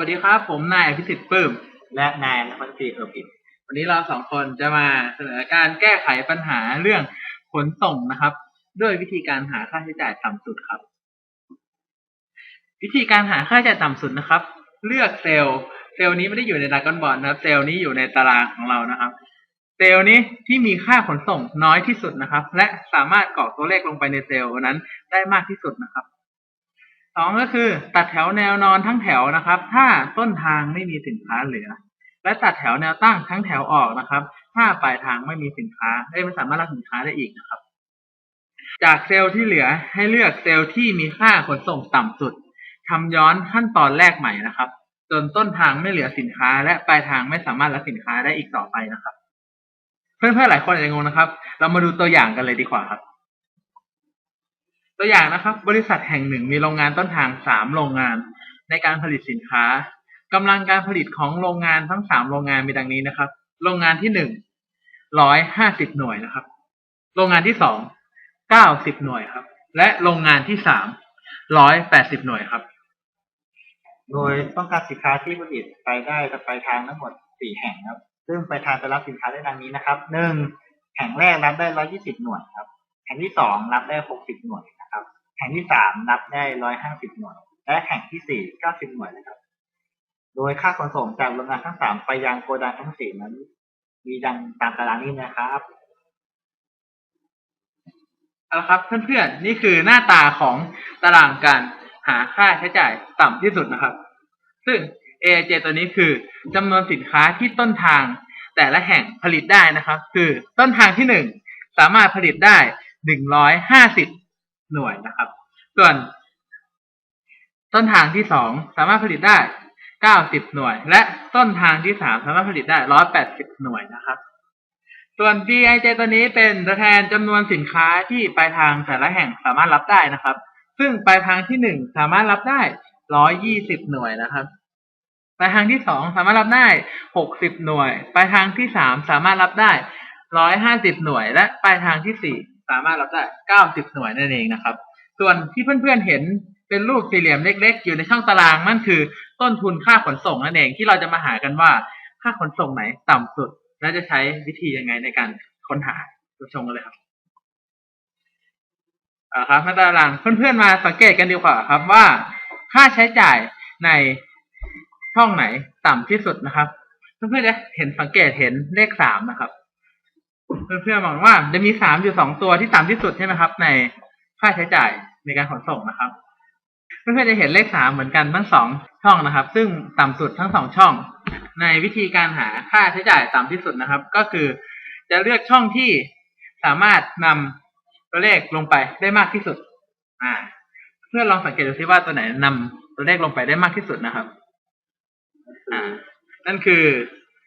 วัสดีครับ ผมนายอภิสิทธิ์ปลื้ม และนายนภัสตรีเออร์ปิดวันนี้เราสองคนจะมาเสนอการแก้ไขปัญหาเรื่องขนส่งนะครับ ด้วยวิธีการหาค่าใช้จ่ายต่ำสุดครับ วิธีการหาค่าใช้จ่ายต่ำสุดนะครับ เลือกเซลล์เซลล์นี้ไม่ได้อยู่ในดากอนบอลนะครับ เซลล์นี้อยู่ในตารางของเรานะครับ เซลล์นี้ที่มีค่าขนส่งน้อยที่สุดนะครับ และสามารถกรอกตัวเลขลงไปในเซลล์นั้นได้มากที่สุดนะครับ สองก็คือ ตัดแถวแนวนอนทั้งแถวนะครับ ถ้าต้นทางไม่มีสินค้าเหลือ และตัดแถวแนวตั้งทั้งแถวออกนะครับ ถ้าปลายทางไม่มีสินค้าได้ไม่สามารถรับสินค้าได้อีกนะครับ จากเซลล์ที่เหลือให้เลือกเซลล์ที่มีค่าขนส่งต่ำสุดทำย้อนขั้นตอนแรกใหม่นะครับ จนต้นทางไม่เหลือสินค้า และปลายทางไม่สามารถรับสินค้าได้อีกต่อไปนะครับ เพื่อนๆหลายคนอาจจะงงนะครับ เรามาดูตัวอย่างกันเลยดีกว่าครับ ตัวอย่างนะครับ บริษัทแห่งหนึ่งมีโรงงานต้นทางสามโรงงาน ในการผลิตสินค้ากำลังการผลิตของโรงงานทั้งสามโรงงานมีดังนี้นะครับ โรงงานที่หนึ่งร้อยห้าสิบหน่วยนะครับ โรงงานที่สองเก้าสิบหน่วยครับ และโรงงานที่สามร้อยแปดสิบหน่วยครับ โดยต้องการสินค้าที่ผลิตไปได้กับปลายทางทั้งหมดสี่แห่งครับ ซึ่งปลายทางจะรับสินค้าได้ดังนี้นะครับหนึ่งแห่งแรกรับได้ร้อยี่สิบหน่วยครับแห่งที่สองรับได้หกสิบหน่วย แห่งที่สามรับได้ร้อยห้าสิบหน่วย และแห่งที่สี่เก้าสิบหน่วยนะครับ โดยค่าขนส่งจากโรงงานทั้งสามไปยังโกดังทั้งสี่นั้น มีดังตามตารางนี้นะครับเอาละครับเพื่อนๆนี่คือหน้าตาของตารางการหาค่าใช้จ่ายต่ำที่สุดนะครับ ซึ่ง AIJ ตัวนี้คือจำนวนสินค้าที่ต้นทางแต่ละแห่งผลิตได้นะครับ คือต้นทางที่หนึ่งสามารถผลิตได้หนึ่งร้อยห้าสิบ หน่วยนะครับ ส่วน ต้นทางที่สองสามารถผลิตได้เก้าสิบหน่วย และต้นทางที่สามสามารถผลิตได้ร้อยแปดสิบหน่วยนะครับ ส่วน DIJ ตัวนี้เป็นตัวแทนจำนวนสินค้าที่ปลายทางแต่ละแห่งสามารถรับได้นะครับ ซึ่งปลายทางที่หนึ่งสามารถรับได้ร้อยยี่สิบหน่วยนะครับปลายทางที่สองสามารถรับได้หกสิบหน่วย ปลายทางที่สามสามารถรับได้ร้อยห้าสิบหน่วย และปลายทางที่สี่ สามารถรับได้เก้าสิบหน่วยนั่นเองนะครับ ส่วนที่เพื่อนๆเห็นเป็นรูปสี่เหลี่ยมเล็ก ๆ อยู่ในช่องตารางนั่นคือ ต้นทุนค่าขนส่งนั่นเองที่เราจะมาหากันว่าค่าขนส่งไหนต่ำสุด และจะใช้วิธียังไงในการค้นหาดูชมกันเลยครับอ่าครับมาตารางเพื่อนๆมาสังเกตกันดีกว่าครับว่าค่าใช้จ่ายในช่องไหนต่ำที่สุดนะครับ เพื่อนๆจะเห็นสังเกตเห็นเลขสามนะครับ เพื่อนๆมองว่าจะมีสามอยู่สองตัวที่ต่ำที่สุดใช่ไหมครับ ในค่าใช้จ่ายในการขนส่งนะครับ เพื่อนๆจะเห็นเลขสามเหมือนกันทั้งสองช่องนะครับ ซึ่งต่ำสุดทั้งสองช่อง ในวิธีการหาค่าใช้จ่ายต่ำที่สุดนะครับ ก็คือจะเลือกช่องที่สามารถนำตัวเลขลงไปได้มากที่สุด อ่า เพื่อนลองสังเกตดูซิว่าตัวไหนนำตัวเลขลงไปได้มากที่สุดนะครับ อ่า นั่นคือ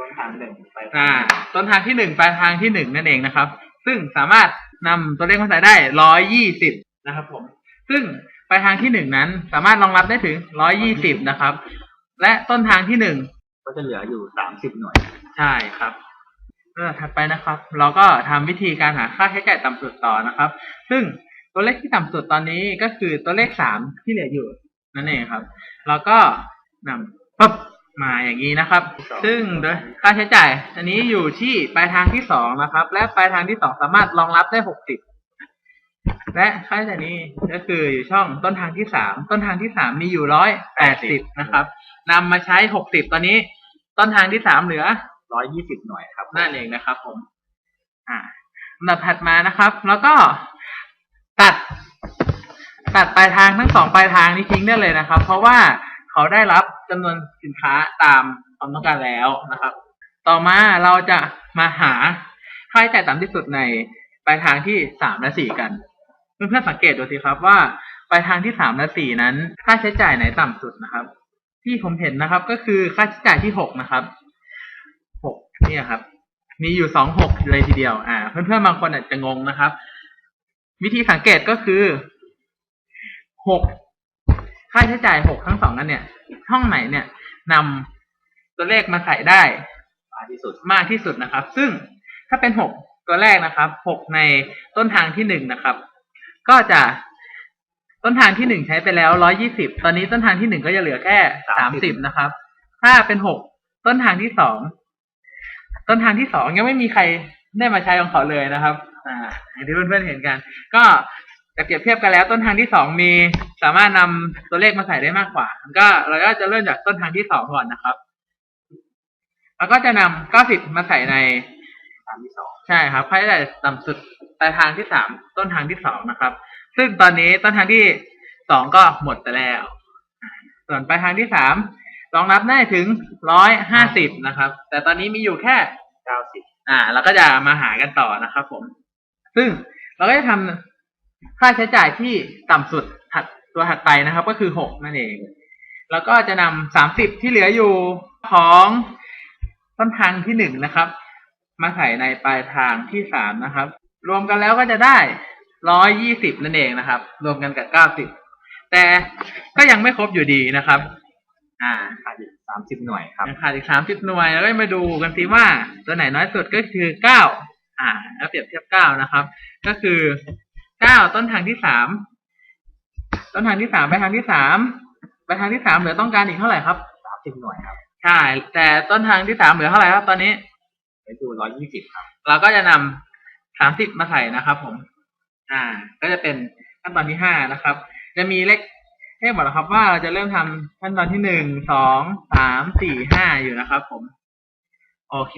ต้นทางหนึ่งไปอ่า ต้นทางที่หนึ่งปลายทางที่หนึ่งนั่นเองนะครับ ซึ่งสามารถนำตัวเลขมาใส่ได้ร้อยยี่สิบนะครับ ผม ซึ่งปลายทางที่หนึ่งนั้น สามารถรองรับได้ถึงร้อยยี่สิบนะครับ และต้นทางที่หนึ่ง ก็จะเหลืออยู่สามสิบหน่วย ใช่ครับเรื่องถัดไปนะครับ เราก็ทำวิธีการหาค่าใช้จ่ายต่ำสุดต่อนะครับ ซึ่งตัวเลขที่ต่ำสุดตอนนี้ก็คือตัวเลขสามที่เหลืออยู่นั่นเองครับ เราก็นำปุ๊บ มาอย่างนี้นะครับ ซึ่งโดยค่าใช้จ่าย อันนี้อยู่ที่ปลายทางที่สองนะครับ และปลายทางที่สองสามารถรองรับได้หกสิบและค่าใช้จ่ายนี้ก็คืออยู่ช่องต้นทางที่สามต้นทางที่สามมีอยู่ร้อยแปดสิบนะครับนำมาใช้หกสิบตอนนี้ ต้นทางที่สามเหลือร้อยยี่สิบหน่วยครับนั่นเองนะครับ ผม อ่าลำดับถัดมานะครับ แล้วก็ตัด ตัดปลายทางทั้งสองปลายทางนี้ทิ้งได้เลยนะครับ เพราะว่า เขาได้รับจำนวนสินค้าตามความต้องการแล้วนะครับ ต่อมาเราจะมาหาค่าใช้จ่ายต่ำที่สุดในปลายทางที่สามและสี่กันเพื่อนๆสังเกตดูสิครับว่าปลายทางที่สามและสี่นั้น ค่าใช้จ่ายไหนต่ำสุดนะครับ ที่ผมเห็นนะครับ ก็คือค่าใช้จ่ายที่หกนะครับหกเนี่ยครับ มีอยู่สองหกเลยทีเดียว อ่า เพื่อนๆบางคนอาจจะงงนะครับ วิธีสังเกตก็คือหก ค่าใช้จ่ายหกทั้งสองนั้นเนี่ย ช่องไหนเนี่ยนำตัวเลขมาใส่ได้มากที่สุดมากที่สุดนะครับ ซึ่งถ้าเป็นหกตัวแรกนะครับหกในต้นทางที่หนึ่งนะครับ ก็จะต้นทางที่หนึ่งใช้ไปแล้วร้อยี่สิบตอนนี้ต้นทางที่หนึ่งก็จะเหลือแค่สามสิบนะครับ ถ้าเป็นหกต้นทางที่สองต้นทางที่สองยังไม่มีใครได้มาใช้ของเขาเลยนะครับ อ่าอย่างที่เพื่อนๆเห็นกัน ก็ จะเปรียบเทียบกันแล้วต้นทางที่สองมีสามารถนำตัวเลขมาใส่ได้มากกว่าก็เราก็จะเริ่มจากต้นทางที่สองก่อนนะครับ แล้วก็จะนำเก้าสิบมาใส่ในทางที่สองใช่ครับค่าใช้จ่ายต่ำสุดปลายทางที่สามต้นทางที่สองนะครับ ซึ่งตอนนี้ต้นทางที่สองก็หมดไปแล้วอ่าส่วนปลายทางที่สามรองรับได้ถึงร้อยห้าสิบนะครับ แต่ตอนนี้มีอยู่แค่เก้าสิบอ่าเราก็จะมาหากันต่อนะครับ ผม ซึ่งเราก็จะทำ ค่าใช้จ่ายที่ต่ำสุดถัดตัวถัดไปนะครับ ก็คือหกนั่นเอง แล้วก็จะนำสามสิบที่เหลืออยู่ของต้นทางที่หนึ่งนะครับ มาใส่ในปลายทางที่สามนะครับ รวมกันแล้วก็จะได้ร้อยยี่สิบนั่นเองนะครับ รวมกันกับเก้าสิบแต่ก็ยังไม่ครบอยู่ดีนะครับ อ่าขาดอีกสามสิบหน่วยครับยังขาดอีกสามสิบหน่วยแล้วก็มาดูกันสิว่าตัวไหนน้อยสุดก็คือเก้าอ่าแล้วเปรียบเทียบเก้านะครับ ก็คือ เก้าต้นทางที่สามต้นทางที่สามไปทางที่สามไปทางที่สามเหลือต้องการอีกเท่าไหร่ครับสามสิบหน่วยครับใช่แต่ต้นทางที่สามเหลือเท่าไหร่ครับ ตอนนี้ไปดูร้อยยี่สิบครับ เราก็จะนำสามสิบมาใส่นะครับ ผม อ่า ก็จะเป็นขั้นตอนที่ห้านะครับ จะมีเลขให้บอกแล้วครับว่าเราจะเริ่มทำขั้นตอนที่หนึ่งสองสามสี่ห้าอยู่นะครับ ผม โอเค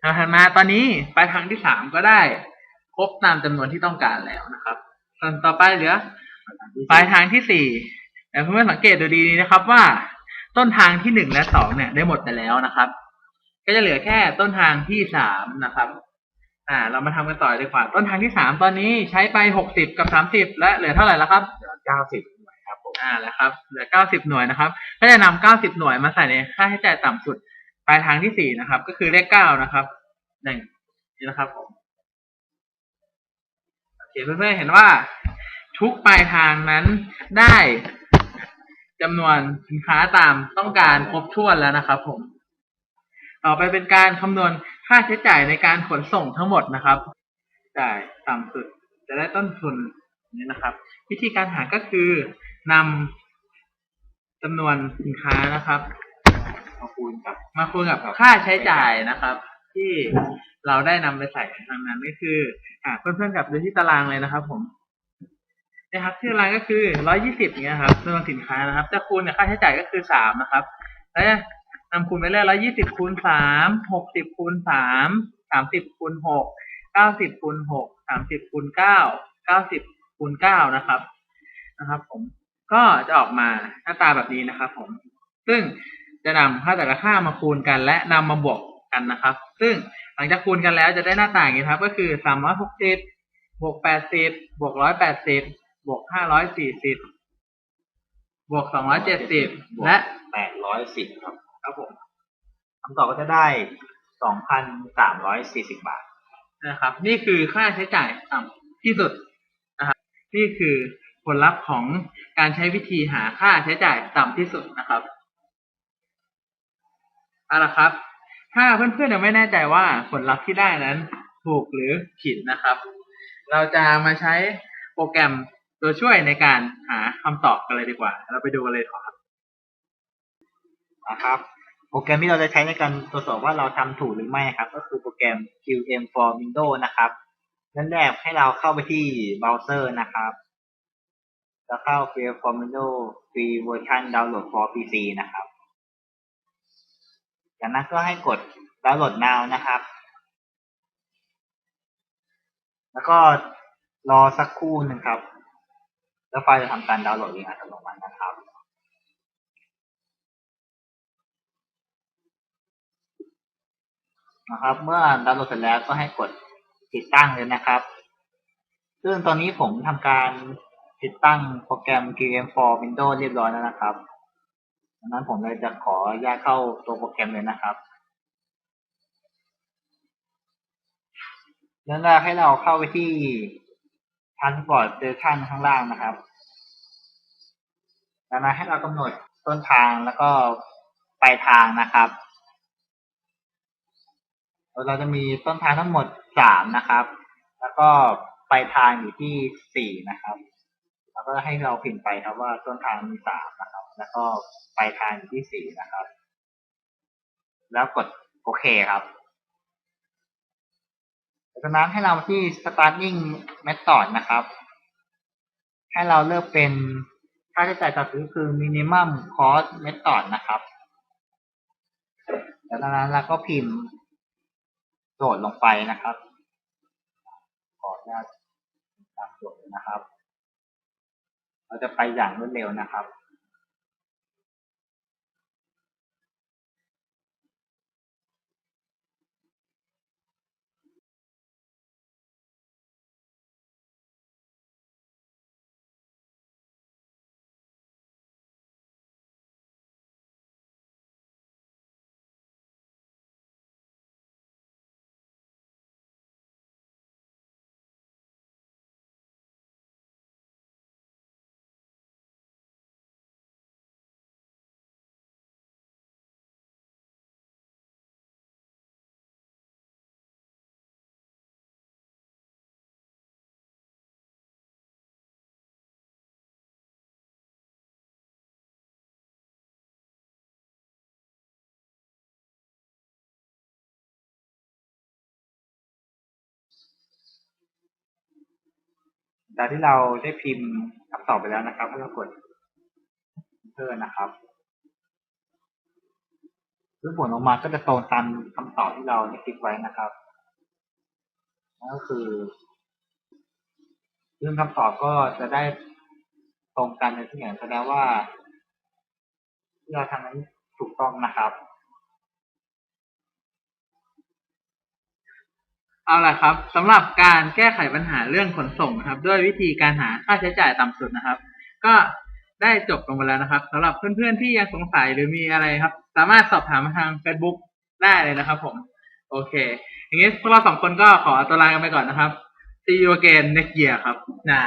เราถัดมาตอนนี้ปลายทางที่สามก็ได้ค รบตามจำนวนที่ต้องการแล้วนะครับส่วนต่อไปเหลือปลายทางที่สี่แต่เพื่อนๆสังเกตดูดีๆนะครับว่า ต้นทางที่หนึ่งและสองเนี่ยได้หมดไปแล้วนะครับ ก็จะเหลือแค่ต้นทางที่สามนะครับ อ่า เรามาทำกันต่อดีกว่า ต้นทางที่สามตอนนี้ใช้ไปหกสิบกับสามสิบและเหลือเท่าไหร่แล้วครับเหลือเก้าสิบหน่วยครับผมอ่าแล้วครับเหลือเก้าสิบหน่วยนะครับ ก็จะนำเก้าสิบหน่วยมาใส่ในค่าใช้จ่ายต่ำสุด ปลายทางที่สี่นะครับ ก็คือเลขเก้านะครับหนึ่งนี่นะครับผม โอเคเพื่อนๆเห็นว่า ทุกปลายทางนั้นได้จำนวนสินค้าตามต้องการครบถ้วนแล้วนะครับผม ต่อไปเป็นการคำนวณค่าใช้จ่ายในการขนส่งทั้งหมดนะครับ จ่ายต่ำสุดจะได้ต้นทุนนี้นะครับ วิธีการหาก็คือนำจำนวนสินค้านะครับ มาคูณกับมาคูณกับค่าใช้จ่ายนะครับ ที่เราได้นำไปใส่ทางนั้นก็คือ อ่าเพื่อนๆกับดูที่ตารางเลยนะครับ ผมนะครับที่ตารางก็คือร้อยยี่สิบเนี้ยครับจำนวนสินค้านะครับจะคูณกับค่าใช้จ่ายก็คือสามนะครับ แล้วนำคูณไปเรื่อยร้อยี่สิบคูณสามหกสิบคูณสามสามสิบคูณหกเก้าสิบคูณหกสามสิบคูณเก้าเก้าสิบคูณเก้านะครับนะครับ ผมก็จะออกมาหน้าตาแบบนี้นะครับ ผม ซึ่งจะนำค่าแต่ละค่ามาคูณกัน และนำมาบวก กันนะครับ ซึ่งหลังจากคูณกันแล้วจะได้หน้าตาอย่างนี้ครับ ก็คือสามร้อยหกสิบบวกแปดสิบบวกร้อยแปดสิบบวกห้าร้อยสี่สิบบวกสองร้อยเจ็ดสิบและแปดร้อยสิบครับครับผมคำตอบก็จะได้สองพันสามร้อยสี่สิบบาทนะครับ นี่คือค่าใช้จ่ายต่ำที่สุดนะครับ นี่คือผลลัพธ์ของการใช้วิธีหาค่าใช้จ่ายต่ำที่สุดนะครับเอาละครับ ถ้าเพื่อนๆยังไม่แน่ใจว่าผลลัพธ์ที่ได้นั้น ถูกหรือผิดนะครับ เราจะมาใช้โปรแกรมตัวช่วยในการหาคำตอบกันเลยดีกว่า เราไปดูกันเลยครับนะครับ โปรแกรมที่เราจะใช้ในการตรวจสอบว่าเราทำถูกหรือไม่ครับ ก็คือโปรแกรม QM for Windows นะครับนั่นแรกให้เราเข้าไปที่เบราว์เซอร์นะครับแล้วเข้า QM for Windows Free Version Download for PC นะครับ จากนั้นก็ให้กด Download Now นะครับ แล้วก็รอสักครู่หนึ่งครับ แล้วไฟล์จะทำการดาวน์โหลดเองอัตโนมัตินะครับนะครับ เมื่อดาวน์โหลดเสร็จแล้วก็ให้กดติดตั้งเลยนะครับ ซึ่งตอนนี้ผมทำการติดตั้งโปรแกรม QM for Windows เรียบร้อยแล้วนะครับ ดังนั้นผมเลยจะขออนุญาตเข้าตัวโปรแกรมเลยนะครับเริ่มแรกให้เราเข้าไปที่ Transport Station ข้างล่างนะครับจากนั้นให้เรากำหนดต้นทางแล้วก็ปลายทางนะครับ เราจะมีต้นทางทั้งหมดสามนะครับ แล้วก็ปลายทางอยู่ที่สี่นะครับ แล้วก็ให้เราพิมพ์ไปครับว่าต้นทางมีสามนะครับ แล้วก็ปลายทางอยู่ที่สี่นะครับ แล้วกดโอเคครับจากนั้นให้เราที่ starting method นะครับ ให้เราเลือกเป็นค่าใช้จ่ายต่อซื้อคือ minimum cost method นะครับจากนั้นเราก็พิมพ์โจทย์ลงไปนะครับขออนุญาตตามโจทย์นะครับ เราจะไปอย่างรวดเร็วนะครับ จากที่เราได้พิมพ์คำตอบไปแล้วนะครับให้เรากด enter นะครับซึ่งผลออกมาก็จะตรงตามคำตอบที่เราได้คลิกไว้นะครับนั่นก็คือเรื่องคำตอบก็จะได้ตรงกันในที่อย่างแสดงว่าที่เราทำนั้นถูกต้องนะครับ เอาล่ะครับสำหรับการแก้ไขปัญหาเรื่องขนส่งนะครับ ด้วยวิธีการหาค่าใช้จ่ายต่ำสุดนะครับ ก็ได้จบลงไปแล้วนะครับสำหรับเพื่อนๆที่ยังสงสัยหรือมีอะไรครับ สามารถสอบถามมาทาง Facebook ได้เลยนะครับ ผม โอเค อย่างนี้พวกเราสองคนก็ขอตัวลากันไปก่อนนะครับ see you again next year ครับน่า